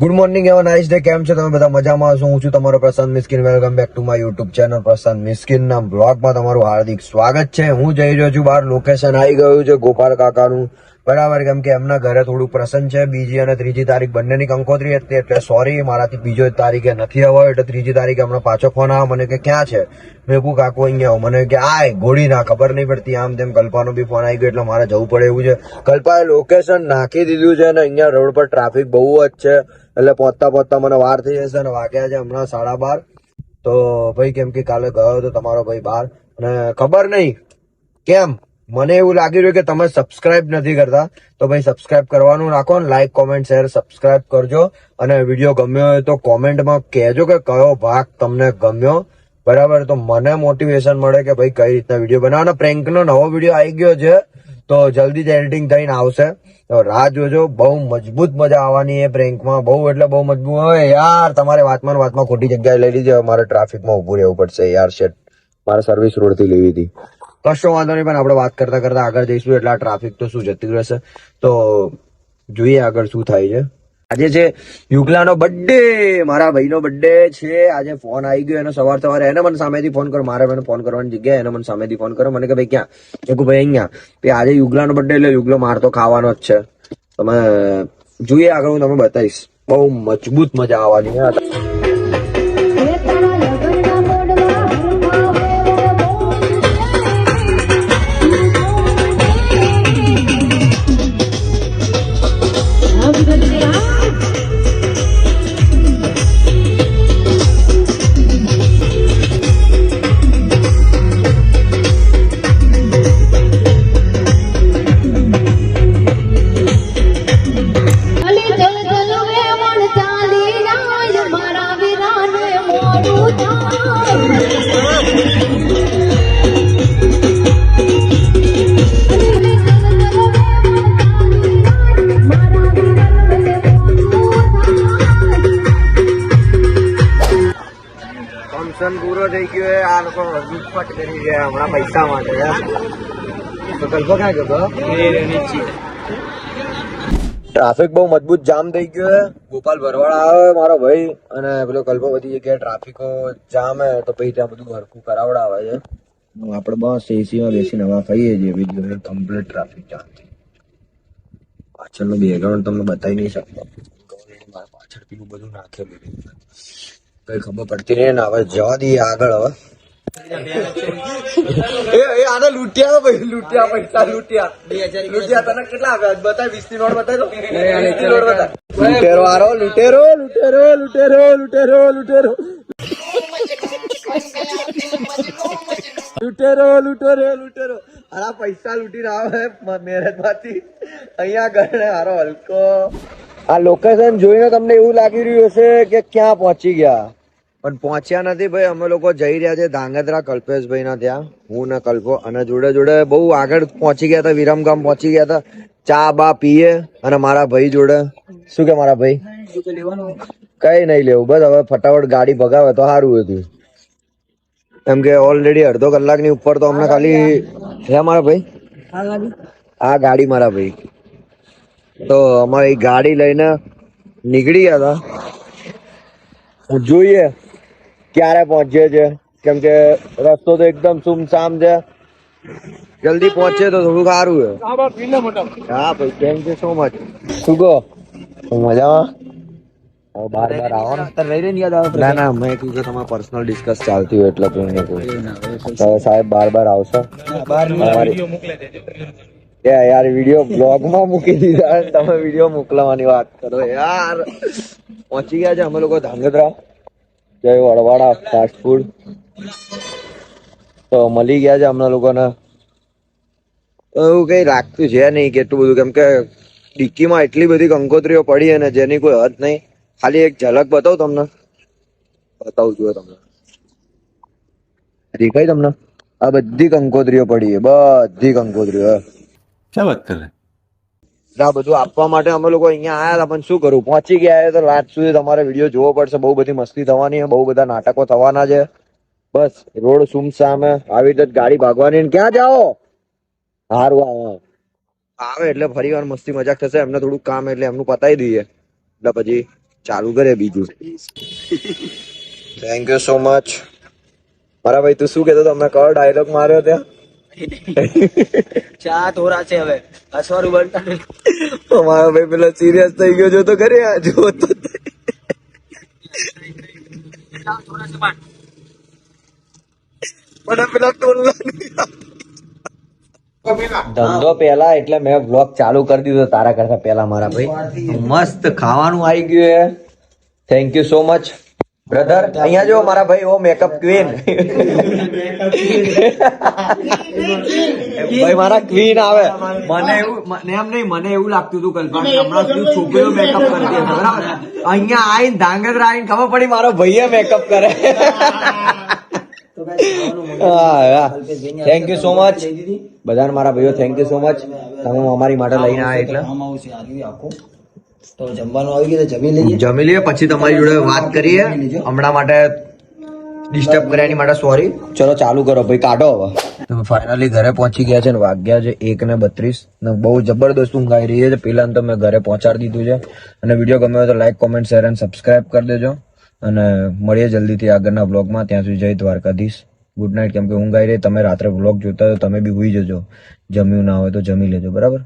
Good morning એવા nice day કેમ છો? તમે બધા મજામાં છો હું છું તમારો Prashant Miskin. Welcome back to my YouTube channel Prashant Miskin. ના બ્લોગમાં તમારું હાર્દિક સ્વાગત છે. હું જઈ રહ્યો છું બહાર. લોકેશન આવી ગયું છે ગોપાલ કાકાનું. બરાબર, કેમ કે એમના ઘરે થોડું પ્રસંગ છે, બીજી અને ત્રીજી તારીખ બંનેની કંકોત્રી હતી, એટલે સોરી મારાથી બીજો તારીખે નથી આવ્યો એટલે ત્રીજી તારીખે હમણાં પાછો ફોન આવ્યો મને કે ક્યાં છે? મેં કહું કાકો, અહીંયા આવો. મને કે, આ ઘોડી ના, ખબર નહીં પડતી, આમ તેમ કલ્પાનો બી ફોન આવી ગયો, એટલે મારે જવું પડે એવું છે. કલ્પાએ લોકેશન નાખી દીધું છે અને અહીંયા રોડ પર ટ્રાફિક બહુ જ છે, એટલે પહોંચતા પહોંચતા મને વાર થઈ જશે અને વાગ્યા છે હમણાં સાડા બાર. તો ભાઈ, કેમ કે કાલે ગયો હતો તમારો ભાઈ બાર, અને ખબર નહીં, કેમ? મને એવું લાગી રહ્યું કે તમે સબસ્ક્રાઇબ નથી કરતા, તો ભાઈ સબસ્ક્રાઇબ કરવાનું રાખો લાઈક કોમેન્ટ શેર સબસ્ક્રાઇબ કરજો. અને વીડિયો ગમ્યો હોય તો કોમેન્ટમાં કહેજો કે કયો ભાગ તમને ગમ્યો. બરાબર? તો મને મોટિવેશન મળે કે ભાઈ કઈ રીતના વીડિયો બનાવવાનો. પ્રેન્કનો નવો વીડિયો આવી ગયો છે, તો જલ્દી જ એડિટિંગ થઈને આવશે. તો રાહ જોજો, બહુ મજબૂત મજા આવવાની એ પ્રેન્કમાં. બહુ એટલે બહુ મજબૂત. હોય યાર, તમારે વાતમાં વાતમાં ખોટી જગ્યાએ લઈ લીધી. મારે ટ્રાફિકમાં ઊભું રહેવું પડશે. યાર શેટ મારે સર્વિસ રોડથી લેવી હતી. કશો વાંધો નહીં, પણ આપણે વાત કરતા કરતા આગળ જઈશું. એટલે ટ્રાફિક તો શું જતી રહેશે. તો જોઈએ આગળ શું થાય છે. આજે છે યુગલાનો બર્થડે મારા ભાઈનો બર્થડે છે. આજે ફોન આવી ગયો, એનો સવાર સવારે. એને મને સામેથી ફોન કરો. મારે મને ફોન કરવાની જગ્યાએ એને મને સામેથી ફોન કરો. મને કે, ભાઈ, ક્યાં? કહું, ભાઈ, અહીંયા. આજે યુગલાનો બર્થડે એટલે યુગલો માર તો ખાવાનો જ છે. તમે જોઈએ આગળ હું તમને બતાવીશ. બહુ મજબૂત મજા આવવાની. લૂંટફાટ કરી ગયા હમણાં પૈસા માટે તો કલ્પો ક્યાં ગયો ટ્રાફિક બહુ મજબૂત જામ થઈ ગયો છે. ગોપાલ ભરવાડા આવે મારો ભાઈ અને પેલો કલ્પો બધી જગ્યાએ ટ્રાફિકો જામ હે તો પછી ત્યાં બધું હરખું કરાવડાવે છે. આપણે બસ એસી માં બેસીને હવા ખાઈએ છીએ બીજું કમ્પ્લીટ ટ્રાફિક જામ થઈ પાછળનું બેકગ્રાઉન્ડ તમને બતાવી નહીં શકતો. પાછળ પેલું બધું નાખેલું છે. કઈ ખબર પડતી નહીં ને હવે જવા દઈએ આગળ હવે. એ આને લૂંટ્યા ભાઈ લૂંટ્યા પૈસા લૂંટ્યા. લૂંટ્યા તને કેટલા આપ્યા બતાય વીસની નોટ બતાય તો. નોટ બતાય. લૂંટેરો આરો લૂંટેરો લૂંટેરો લૂંટેરો લૂંટેરો લૂંટેરો. લૂંટેરો લૂંટેરો લૂંટેરો. આરા પૈસા લૂંટીને આવે મહેનતમાંથી અહીંયા ગણે હારો હલકો. આ લોકેશન જોઈને તમને એવું લાગી રહ્યું હશે કે ક્યાં પહોંચી ગયા. પણ પહોંચ્યા નથી ભાઈ. અમે લોકો જઈ રહ્યા છે ધાંગધ્રા કલ્પેશભાઈ ના ત્યાં. હું ને કલ્પો અને જોડે જોડે બહુ આગળ પહોંચી ગયા હતા, વિરમગામ પહોંચી ગયા હતા. ચા બા પીએ અને મારા ભાઈ જોડે. શું કે મારા ભાઈ? કઈ નહીં લેવું, બસ હવે ફટાફટ ગાડી ભગાવે તો સારું હતું. એમ કે ઓલરેડી અડધો કલાકની ઉપર તો અમને ખાલી હે મારા ભાઈ? આ ગાડી મારા ભાઈ. તો અમારી ગાડી લઈને નીકળી ગયા હતા. જોઈએ. ક્યારે પહોંચીએ છે? કેમ કે રસ્તો તો એકદમ સુમસામ છે. જલ્દી પહોંચે તો થોડું સારું છે. હા ભાઈ કેમ છે સો મચ શું કહો? મજામાં? બાર બાર આવો ના. ના મેં કીધું કે તમારે પર્સનલ ડિસ્કસ ચાલતી હોય એટલે કોઈ. કહું સાહેબ બાર બાર આવશો. યાર વીડિયો બ્લોગમાં મૂકી દીધા તમે વીડિયો મોકલવાની વાત કરો યાર. પહોંચી ગયા છે અમે લોકો ધાંગધ્રા. જય વડવાડા ફાસ્ટ તો મળી ગયા છે હમણાં લોકોને. એવું કંઈ લાગતું છે નહીં કેટલું બધું. કેમ કે ડિક્કીમાં એટલી બધી કંકોત્રીઓ પડી અને જેની કોઈ હદ નહીં. ખાલી એક ઝલક બતાવું તમને. બતાવું છું તમને. દેખાય તમને? આ બધી કંકોત્રીઓ પડી બધી કંકોત્રીઓ ક્યાં વાત કરે? આ બધું આપવા માટે અમે લોકો અહીંયા આયા હતા, પણ શું કરું? પહોંચી ગયા તો રાત સુધી તમારે વીડિયો જોવો પડશે. બહુ બધી મસ્તી થવાની બહુ બધા નાટકો થવાના છે. બસ, રોડ સુમસામ સામે આવી રીતે ગાડી ભાગવાની ક્યાં જાઓ? હારું આવે આવે એટલે ફરી વાર મસ્તી મજાક થશે. એમને થોડું કામ એટલે એમનું પતાવી દઈએ. એટલે પછી ચાલુ કરે બીજું. થેન્ક યુ સો મચ મારા ભાઈ, તું શું કહેતો તમે કયો ડાયલોગ માર્યો ત્યાં? ચા થોરા છે હવે. હસવાનું બનતા મારો ભાઈ પેલો સિરિયસ થઈ ગયો જો તો કરે આ જો તો. મને પેલા ધંધો પેલા એટલે મેં બ્લોગ ચાલુ કરી દીધો તારા કરતા પેલા મારા ભાઈ. મસ્ત ખાવાનું આવી ગયું હે. Thank you so much brother અહીંયા જો મારા ભાઈ ઓ મેકઅપ ક્વીન ભાઈ મારા ક્વીન આવે. મને એવું મને એમ નહીં મને એવું લાગતું હતું કલ્પના હમણાં તું છોકરીઓ મેકઅપ કરતી બરાબર? અહીંયા આવીને ધાંગધ્રા આવીને ખબર પડી મારો ભાઈએ મેકઅપ કરે. થેન્ક યુ સો મચ બધાને મારા ભાઈઓ થેન્ક યુ સો મચ તમે અમારી માટે લઈને આવ્યા એટલે. તો જમવાનું આવી ગયું જમી લઈએ. જમી લઈએ પછી તમારી જોડે વાત કરીએ. હમણાં માટે ડિસ્ટર્બ કર્યાની માટે સોરી ચલો ચાલુ કરો ભાઈ કાઢો હવે. તો ફાઇનલી ઘરે પહોંચી ગયા છે ને વાગ્યા છે એક ને બત્રીસ. ને બહુ જબરદસ્ત ઊંઘ આવી રહી છે. પેલા તો મેં ઘરે પહોંચાડી દીધું છે. અને વીડિયો ગમે તો લાઈક કોમેન્ટ શેર અને સબસ્ક્રાઇબ કરી દેજો. અને મળીએ જલ્દીથી આગળના બ્લોગમાં ત્યાં સુધી જય દ્વારકાધીશ. ગુડ નાઇટ કેમ કે ઊંઘ આવી રહી તમે રાત્રે બ્લોગ જોતા હોય તો તમે બી હોઈ જજો. જમ્યું ના હોય તો જમી લેજો બરાબર?